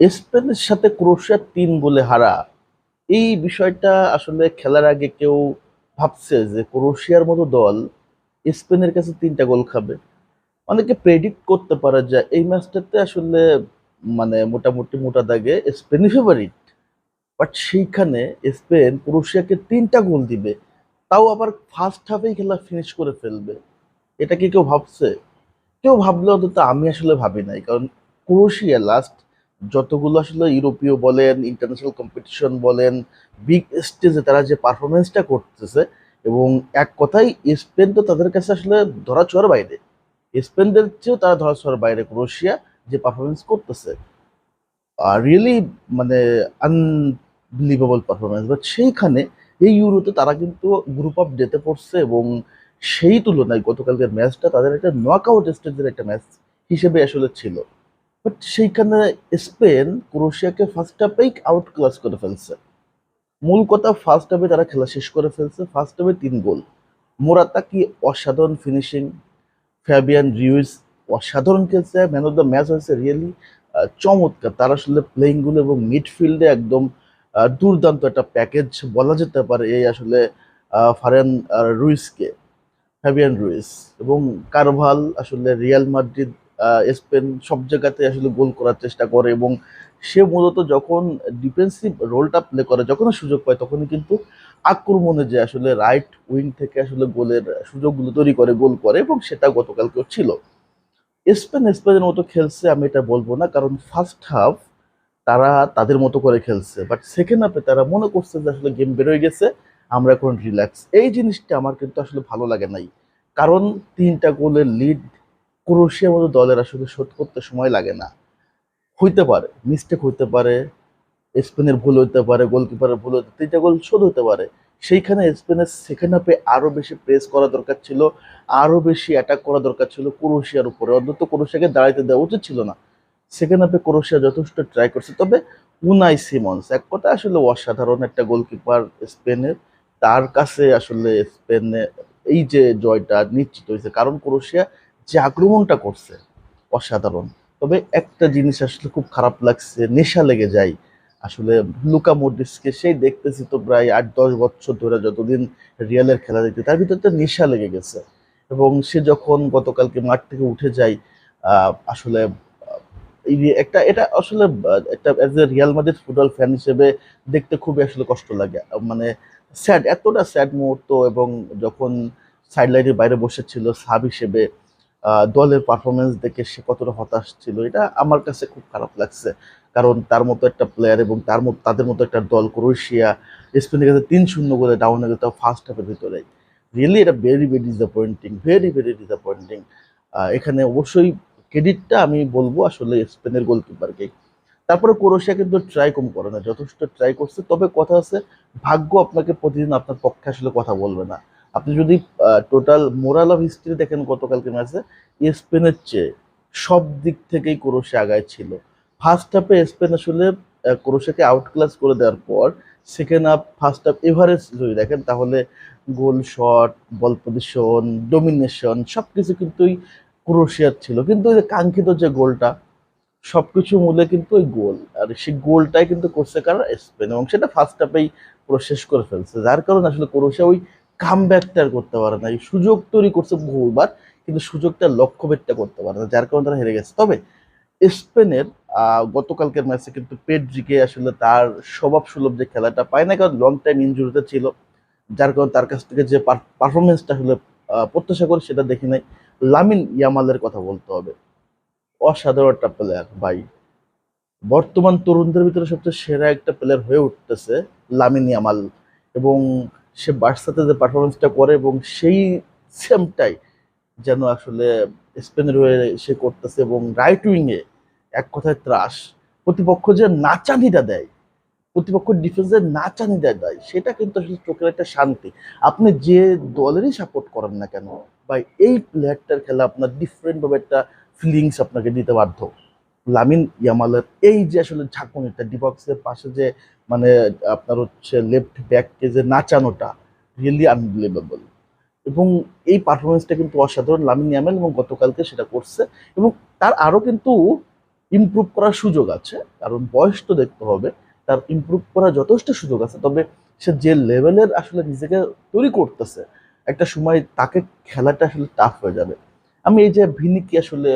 স্পেনের সাথে ক্রোয়েশিয়া তিন গোলে হারা, এই বিষয়টা আসলে খেলার আগে কেউ ভাবছে যে ক্রোশিয়ার মতো দল স্পেনের কাছে তিনটা গোল খাবে। অনেকে প্রেডিক্ট করতে পারে যে এই ম্যাচটাতে আসলে মানে মোটামুটি মোটা দাগে স্পেনই ফেভারিট বাট সেইখানে স্পেন ক্রোয়েশিয়াকে তিনটা গোল দিবে, তাও আবার ফার্স্ট হাফেই খেলা ফিনিশ করে ফেলবে। এটা কি কেউ ভাবছে? কেউ ভাবলে অন্তত আমি আসলে ভাবি নাই, কারণ ক্রোয়েশিয়া লাস্ট যতগুলো আসলে ইউরোপীয় বলেন ইন্টারন্যাশনাল কম্পিটিশন বলেন বিগ স্টেজে তারা যে পারফরমেন্সটা করতেছে এবং এক কথাই স্পেন তো তাদের কাছে আসলে ধরা ছোঁয়ার বাইরে। স্পেনদের চেয়েও তারা ধরা ছোঁয়ার বাইরে ক্রোয়েশিয়া যে পারফরমেন্স করতেছে। আর রিয়েলি মানে আনবিলিভেবল পারফরমেন্স বাট সেইখানে এই ইউরোতে তারা কিন্তু গ্রুপ অফ ডেতে পড়ছে এবং সেই তুলনায় গতকালকের ম্যাচটা তাদের একটা নকআউট স্টেজের একটা ম্যাচ হিসেবে আসলে ছিল। বাট সেইখানে স্পেন ক্রোয়েশিয়াকে ফার্স্ট হাফেই আউট ক্লাস করে ফেলছে। মূল কথা ফার্স্ট হাফে তারা খেলা শেষ করে ফেলছে ফার্স্ট হাফে তিন গোল। মোরাতা কি অসাধারণ ফিনিশিং ফ্যাবিয়ান রিউইস অসাধারণ খেলছে ম্যান অফ দ্য ম্যাচ হয়েছে রিয়েলি চমৎকার। তারা আসলে প্লেইংগুলো এবং মিডফিল্ডে একদম দুর্দান্ত একটা প্যাকেজ বলা যেতে পারে এই আসলে ফারেন রুইসকে ফ্যাবিয়ান রুইস এবং কারভাল আসলে রিয়াল মাদ্রিদ স্পেন সব জায়গাতে আসলে গোল করার চেষ্টা করে এবং সে মূলত যখন ডিফেন্সিভ রোলটা প্লে করে, যখন সুযোগ পায়, তখনই কিন্তু আক্রমণে যে আসলে রাইট উইং থেকে আসলে গোলের সুযোগগুলো তৈরি করে, গোল করে এবং সেটা গতকালকেও ছিল। স্পেন, স্পেনের মতো খেলছে আমি এটা বলব না, কারণ ফার্স্ট হাফ তারা তাদের মতো করে খেলছে বাট সেকেন্ড হাফে তারা মনে করছে যে আসলে গেম বেরোয় গেছে, আমরা এখন রিল্যাক্স এই জিনিসটা আমার কিন্তু আসলে ভালো লাগে নাই। কারণ তিনটা গোলের লিড ক্রোয়েশিয়ার মতো দলের আসলে শোধ করতে সময় লাগে না। হইতে পারে মিস্টেক হইতে পারে, স্পেনের ভুল হইতে পারে, গোলকিপারের ভুল হতে তিনটা গোল শোধ হতে পারে। সেইখানে স্পেনের সেকেন্ড হাফে আরও বেশি প্রেস করা দরকার ছিল, আরও বেশি অ্যাটাক করা দরকার ছিল ক্রোয়েশিয়ার উপরে। অন্তত ক্রোয়েশিয়াকে দাঁড়াইতে দেওয়া উচিত ছিল না। সেকেন্ড হাফে ক্রোয়েশিয়া যথেষ্ট ট্রাই করছে, তবে উনাই সিমন্স। এক কথা আসলে অসাধারণ একটা গোলকিপার স্পেনের। তার কাছে আসলে স্পেনে এই যে জয়টা নিশ্চিত হয়েছে। কারণ ক্রোয়েশিয়া যে আক্রমণটা করছে, অসাধারণ। তবে একটা জিনিস আসলে খুব খারাপ লাগছে, নেশা লেগে যায়। আসলে লুকা মডরিচকে সেই দেখতেছি তো প্রায় আট, দশ বছর ধরে যতদিন রিয়ালের খেলা দেখতে, তার ভিতরে একটা নেশা লেগে গেছে। এবং সে যখন গতকালকে মাঠ থেকে উঠে যায় আসলে একটা, এটা আসলে একটা as a Real Madrid football fan হিসেবে দেখতে খুবই আসলে কষ্ট লাগে। মানে স্যাড এতটা স্যাড মুহূর্ত এবং যখন সাইড লাইনের বাইরে বসেছিল সাব হিসেবে দলের পারফরমেন্স দেখে সে কতটা হতাশ ছিল, এটা আমার কাছে খুব খারাপ লাগছে। কারণ তার মতো একটা প্লেয়ার এবং তার মতো, তাদের মতো একটা দল, ক্রোয়েশিয়া, স্পেনের কাছে তিন শূন্য করে ডাউন হয়ে গেছে ফার্স্ট হাফের ভিতরে। রিয়েলি এটা very very disappointing very very disappointing এখানে অবশ্যই ক্রেডিটটা আমি বলব আসলে স্পেনের গোলকিপারকে তারপরে ক্রোয়েশিয়া কিন্তু ট্রাই কম করে না, যথেষ্ট ট্রাই করছে। তবে কথা আছে, ভাগ্য আপনাকে প্রতিদিন আপনার পক্ষে আসলে কথা বলবে না। আপনি যদি টোটাল মোরাল অফ হিস্ট্রি দেখেন গতকালকে ম্যাচে স্পেনের চেয়ে সব দিক থেকেই ক্রোয়েশিয়া আগায় ছিল। ফার্স্ট হাফে স্পেন আসলে আহ, ক্রোয়েশিয়াকে আউট ক্লাস করে দেওয়ার পর second half first half average যদি দেখেন তাহলে goal shot ball position domination সব কিছু কিন্তুই ক্রোশিয়ার ছিল। কিন্তু ওই যে কাঙ্ক্ষিত যে গোলটা সব কিছু মূলে কিন্তু ওই গোল আর সেই গোলটাই কিন্তু করছে কারণ স্পেন। এবং সেটা ফার্স্ট হাফেই শেষ করে ফেলছে। যার কারণে আসলে ক্রোয়েশিয়া ওই কাম ব্যাকটা করতে পারে না। এই সুযোগ তৈরি করছে বহুবার, কিন্তু সুযোগটা লক্ষ্য ভেদটা করতে পারে না, যার কারণে তারা হেরে গেছে। তবে স্পেনের গতকালকের ম্যাচে কিন্তু পেড্রিকে আসলে তার স্বভাব সুলভ যে খেলাটা পায় না কারণ লং টাইম ইনজুরিতে ছিল, যার কারণে তার কাছ থেকে যে পারফরমেন্সটা আসলে প্রত্যাশা করে সেটা দেখি নাই। লামিন ইয়ামালের কথা বলতে হবে। অসাধারণ একটা প্লেয়ার ভাই। বর্তমান তরুণদের ভিতরে সবচেয়ে সেরা একটা প্লেয়ার হয়ে উঠতেছে লামিন ইয়ামাল। এবং সে বার্সাতে যে পারফরমেন্সটা করে এবং সেই সেমটাই যেন আসলে স্পেনের হয়ে সে করতেছে এবং রাইট উইংয়ে এক কথায় ত্রাস। প্রতিপক্ষ যে নাচানিটা দেয়, প্রতিপক্ষ ডিফেন্সের নাচানিটা দেয়, সেটা কিন্তু আসলে চোখের একটা শান্তি। আপনি যে দলেরই সাপোর্ট করেন না কেন, বা এই প্লেয়ারটার খেলা আপনার ডিফারেন্টভাবে একটা ফিলিংস আপনাকে দিতে বাধ্য। লামিন ইয়ামালের এই যে আসলে ঝাঁকুনিটা ডিবক্সের পাশে যে মানে আপনার হচ্ছে লেফট ব্যাককে যে নাচানোটা রিয়েলি আনবিলিভেবল এবং এই পারফরমেন্সটা কিন্তু অসাধারণ লামিন ইয়ামেল এবং গতকালকে সেটা করছে এবং তার আরও কিন্তু ইমপ্রুভ করার সুযোগ আছে, কারণ বয়স তো দেখতে হবে, তার ইমপ্রুভ করার যথেষ্ট সুযোগ আছে, তবে সে যে লেভেলের আসলে নিজেকে তৈরি করতেছে, একটা সময় তাকে খেলাটা আসলে টাফ হয়ে যাবে। আমি এই যে ভিনিকে আসলে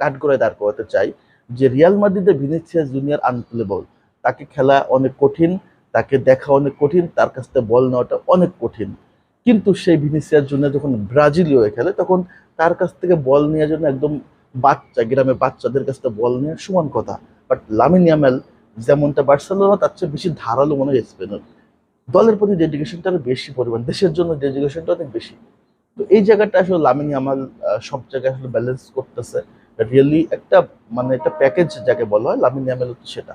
কাঠ করে দাঁড় করাতে চাই যে রিয়াল মাদ্রিদে ভিনিসিয়াস জুনিয়র আনপ্লেবল তাকে খেলা অনেক কঠিন, তাকে দেখা অনেক কঠিন, তার কাছ থেকে বল নেওয়াটা অনেক কঠিন। কিন্তু সেই ভিনিসিয়াস জুনিয়র যখন ব্রাজিলীয় খেলে, তখন তার কাছ থেকে বল নেওয়ার জন্য একদম বাচ্চা গ্রামে বাচ্চাদের কাছ থেকে বল নেওয়ার সমান কথা। বাট লামিন ইয়ামেল যেমনটা বার্সেলোনা তার চেয়ে বেশি ধারালো মনে হয় স্পেনের দলের প্রতি ডেডিকেশনটা আরও বেশি পরিমাণ, দেশের জন্য ডেডিকেশনটা অনেক বেশি। তো এই জায়গাটা আসলে লামিন ইয়ামাল সব জায়গায় আসলে ব্যালেন্স করতেছে। রিয়েলি একটা মানে একটা প্যাকেজ যাকে বলা হয়, লামিন ইয়ামাল হচ্ছে সেটা।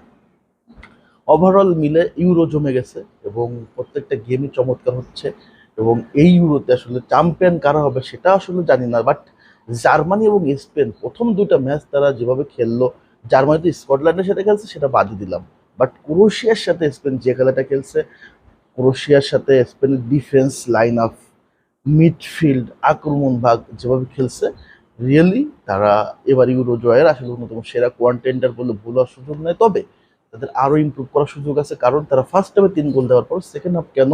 ওভারঅল মিলে ইউরো জমে গেছে এবং প্রত্যেকটা গেমই চমৎকার হচ্ছে এবং এই ইউরোতে আসলে চ্যাম্পিয়ন কারা হবে সেটা আসলে জানি না বাট জার্মানি এবং স্পেন প্রথম দুটা ম্যাচ তারা যেভাবে খেললো জার্মানি তো স্কটল্যান্ডের সাথে খেলছে সেটা বাদই দিলাম। বাট ক্রোশিয়ার সাথে স্পেন যে খেলাটা খেলছে ক্রোশিয়ার সাথে স্পেনের ডিফেন্স লাইন আপ মিডফিল্ড আক্রমণ ভাগ যেভাবে খেলছে রিয়েলি তারা এবার ইউরো জয়ের আসলে অন্যতম সেরা কোয়ান্টেন্ডার বলে ভুল হওয়ার সুযোগ নেই। তবে তাদের আরও ইমপ্রুভ করার সুযোগ আছে কারণ তারা ফার্স্ট হাফে তিন গোল দেওয়ার পর সেকেন্ড হাফ কেন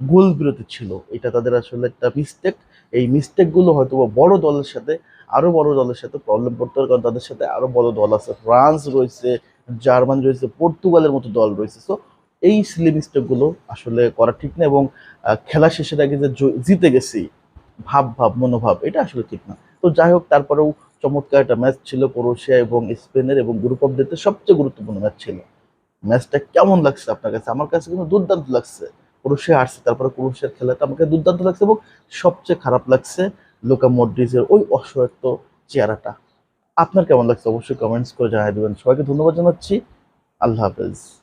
গোল বিরতি ছিল? এটা তাদের আসলে একটা মিস্টেক এই মিস্টেকগুলো হয়তো বড় দলের সাথে, আরও বড় দলের সাথে প্রবলেম করতে হবে কারণ তাদের সাথে আরও বড় দল আছে। ফ্রান্স রয়েছে, জার্মানি রয়েছে, পর্তুগালের মতো দল রয়েছে। সো এই সিলি মিস্টেকগুলো আসলে করা ঠিক না এবং খেলা শেষের আগে যে জিতে গেছি, ভাব ভাব, মনোভাব, এটা আসলে ঠিক না। তো যাই হোক, তারপরেও চমৎকার একটা ম্যাচ ছিল ক্রোয়েশিয়া এবং স্পেনের এবং গ্রুপ অফ ডেতে সবচেয়ে গুরুত্বপূর্ণ ম্যাচ ছিল। ম্যাচটা কেমন লাগছে আপনার কাছে? আমার কাছে কিন্তু দুর্দান্ত লাগছে। ক্রোয়েশিয়া হারছে, তারপরে ক্রোয়েশিয়ার খেলাটা আমাকে দুর্দান্ত লাগছে এবং সবচেয়ে খারাপ লাগছে লোকা মডরিজের ওই অসহায়ত্ব চেহারাটা। আপনার কেমন লাগছে? অবশ্যই কমেন্টস করে জানিয়ে দেবেন। সবাইকে ধন্যবাদ জানাচ্ছি। আল্লাহ হাফেজ।